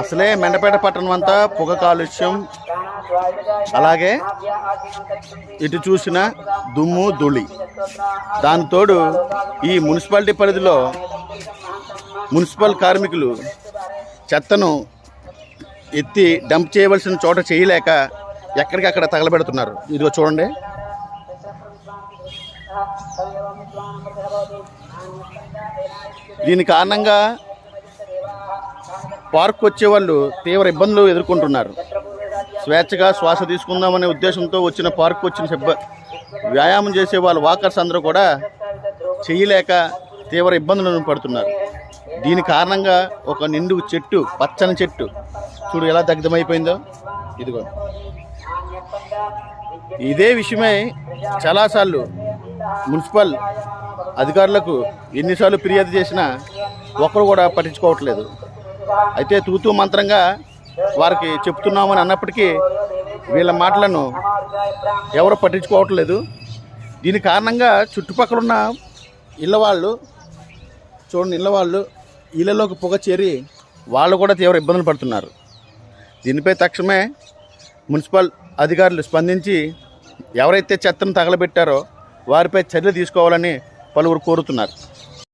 అసలే మెండపేట పట్టణం అంతా పొగ కాలుష్యం. అలాగే ఇటు చూసిన దుమ్ము ధూళి. దానితోడు ఈ మున్సిపాలిటీ పరిధిలో మున్సిపల్ కార్మికులు చెత్తను ఎత్తి డంప్ చేయవలసిన చోట చేయలేక ఎక్కడికక్కడ తగలబెడుతున్నారు. ఇదిగో చూడండి. దీని కారణంగా పార్క్ వచ్చే వాళ్ళు తీవ్ర ఇబ్బందులు ఎదుర్కొంటున్నారు. స్వేచ్ఛగా శ్వాస తీసుకుందామనే ఉద్దేశంతో వచ్చిన పార్క్ వచ్చిన సిబ్బ వ్యాయామం చేసే వాళ్ళు వాకర్స్ అందరూ కూడా చేయలేక తీవ్ర ఇబ్బందులను పడుతున్నారు. దీని కారణంగా ఒక నిండు చెట్టు పచ్చని చెట్టు చూడు ఎలా దగ్ధమైపోయిందో ఇదిగో. ఇదే విషయమై చాలాసార్లు మున్సిపల్ అధికారులకు ఎన్నిసార్లు ఫిర్యాదు చేసినా ఒక్కరు కూడా పట్టించుకోవట్లేదు. అయితే తూతూ మంత్రంగా వారికి చెప్తున్నామని అన్నప్పటికీ వీళ్ళ మాటలను ఎవరు పట్టించుకోవట్లేదు. దీని కారణంగా చుట్టుపక్కల ఉన్న ఇళ్ళ వాళ్ళు చూడండి ఇళ్ళ వాళ్ళు ఇళ్ళలోకి పొగ చేరి వాళ్ళు కూడా తీవ్ర ఇబ్బందులు పడుతున్నారు. దీనిపై తక్షణమే మున్సిపల్ అధికారులు స్పందించి ఎవరైతే చెత్తను తగలబెట్టారో వారిపై చర్యలు తీసుకోవాలని పలువురు కోరుతున్నారు.